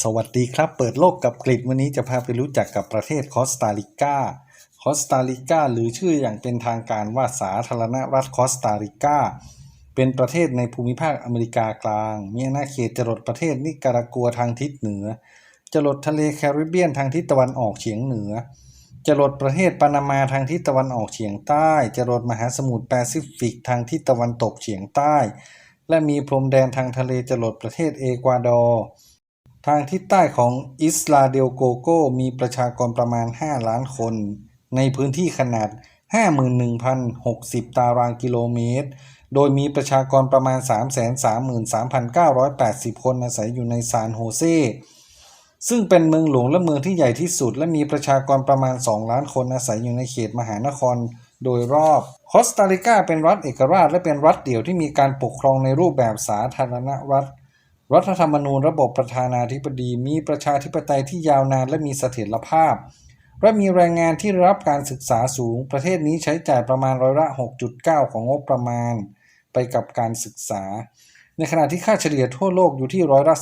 สวัสดีครับ เปิดโลกกับกรีฑวันนี้จะพาไปรู้จักกับประเทศคอสตาริกา คอสตาริกาหรือชื่ออย่างเป็นทางการว่าสาธารณรัฐคอสตาริกา เป็นประเทศในภูมิภาคอเมริกากลาง มีอาณาเขตจรดประเทศนิการากัวทางทิศเหนือ จรดทะเลแคริบเบียนทางทิศตะวันออกเฉียงเหนือ จรดประเทศปานามาทางทิศตะวันออกเฉียงใต้ จรดมหาสมุทรแปซิฟิกทางทิศตะวันตกเฉียงใต้ และมีพรมแดนทางทะเลจรดประเทศเอกวาดอร์ ทางทิศใต้ของอิสลาเดลโกโกมีประชากรประมาณ 5 ล้านคน ในพื้นที่ขนาด 51,060 ตารางกิโลเมตร โดยมีประชากรประมาณ 333,980 คนอาศัยอยู่ในซานโฮเซ ซึ่งเป็นเมืองหลวงและเมืองที่ใหญ่ที่สุด และมีประชากรประมาณ 2 ล้านคนอาศัยอยู่ในเขตมหานครโดยรอบคอสตาริกาเป็นรัฐเอกราช และเป็นรัฐเดี่ยวที่มีการปกครองในรูปแบบสาธารณรัฐ รัฐธรรมนูญระบบประธานาธิบดีมีประชาธิปไตยที่ยาวนานและมีเสถียรภาพ และมีแรงงานที่รับการศึกษาสูง ประเทศนี้ใช้จ่ายประมาณร้อยละ 6.9 ของงบประมาณ ไปกับการศึกษา ในขณะที่ค่าเฉลี่ยทั่วโลกอยู่ที่ร้อยละ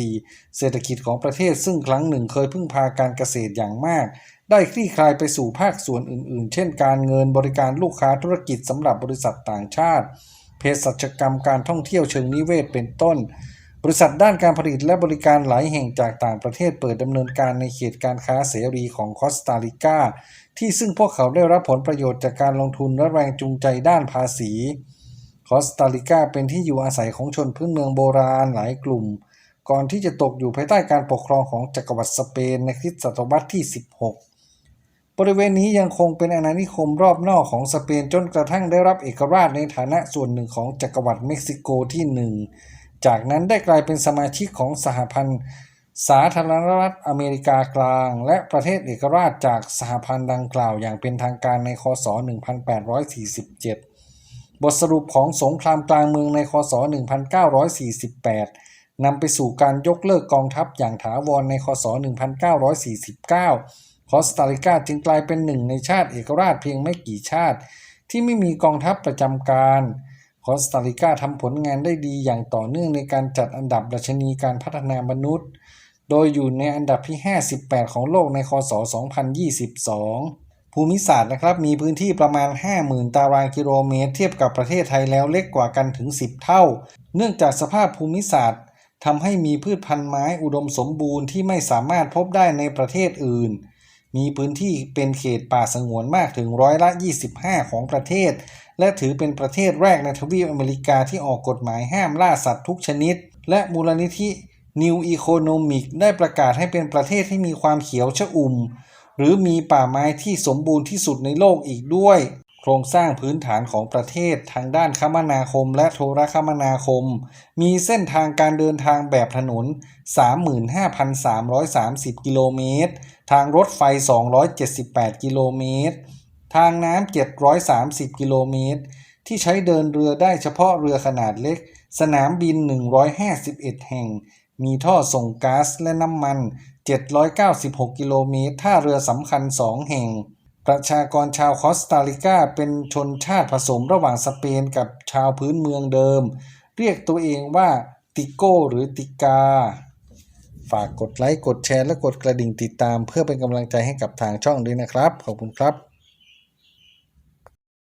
4.4 เศรษฐกิจของประเทศซึ่งครั้งหนึ่งเคยพึ่งพาการเกษตรอย่างมาก ได้คลี่คลายไปสู่ภาคส่วนอื่น ๆ เช่น การเงินบริการลูกค้าธุรกิจสำหรับบริษัทต่างชาติเภสัชกรรมการท่องเที่ยวเชิงนิเวศเป็นต้น บริษัทด้านการผลิตและบริการหลายแห่งจากต่างประเทศเปิดดำเนินการในเขตการค้าเสรีของคอสตาริกา ที่ซึ่งพวกเขาได้รับผลประโยชน์จากการลงทุนและแรงจูงใจด้านภาษี คอสตาริกาเป็นที่อยู่อาศัยของชนพื้นเมืองโบราณหลายกลุ่ม ก่อนที่จะตกอยู่ภายใต้การปกครองของจักรวรรดิสเปนในคริสตศตวรรษที่ 16 บริเวณนี้ยังคงเป็นอาณานิคมรอบนอกของสเปนจนกระทั่งได้รับเอกราชในฐานะส่วนหนึ่งของจักรวรรดิเม็กซิโกที่หนึ่ง จากนั้นได้กลายเป็นสมาชิกของสหพันธ์ สาธารณรัฐอเมริกากลาง และประเทศเอกราชจากสหพันธ์ดังกล่าวอย่างเป็นทางการในคศ 1847 บทสรุปของสงครามกลางเมืองในคศ 1948 นำไปสู่การยกเลิกกองทัพอย่างถาวรในคศ 1949 คอสตาริกาจึงกลายเป็นหนึ่งในชาติเอกราชเพียงไม่กี่ชาติ ที่ไม่มีกองทัพประจำการ คอสตาริกาทำผลงานได้ดีอย่างต่อเนื่องในการจัดอันดับดัชนีการพัฒนามนุษย์ โดยอยู่ในอันดับที่ 58 ของโลกในคศ 2022 ภูมิศาสตร์นะครับมีพื้นที่ประมาณ 50,000 ตารางกิโลเมตร เทียบกับประเทศไทยแล้วเล็กกว่ากันถึง 10 เท่า เนื่องจากสภาพภูมิศาสตร์ทำให้มีพืชพันธุ์ไม้อุดมสมบูรณ์ที่ไม่สามารถพบได้ในประเทศอื่น มีพื้นที่เป็นเขตป่าสงวนมากถึงร้อยละ 25 ของประเทศ และถือเป็นประเทศแรกในทวีปอเมริกาที่ออกกฎหมายห้ามล่าสัตว์ทุกชนิด และมูลนิธิ New Economic ได้ประกาศให้เป็นประเทศที่มีความเขียวชอุ่ม หรือมีป่าไม้ที่สมบูรณ์ที่สุดในโลกอีกด้วย โครงสร้างพื้นฐานของประเทศทางด้านคมนาคมและโทรคมนาคม มีเส้นทางการเดินทางแบบถนน 35,330 กิโลเมตร ทางรถไฟ 278 กิโลเมตร ทางน้ำ730 กิโลเมตร ที่ใช้เดินเรือได้เฉพาะเรือขนาดเล็ก สนามบิน 151 แห่ง มีท่อส่งก๊าซและน้ำมัน 796 กิโลเมตร ท่าเรือสำคัญ 2 แห่ง ประชากรชาวคอสตาริกาเป็นชนชาติผสมระหว่างสเปนกับชาวพื้นเมืองเดิม เรียกตัวเองว่าติโก้หรือติกา ฝากกดไลค์ กดแชร์ และกดกระดิ่งติดตาม เพื่อเป็นกำลังใจให้กับทางช่องด้วยนะครับ ขอบคุณครับ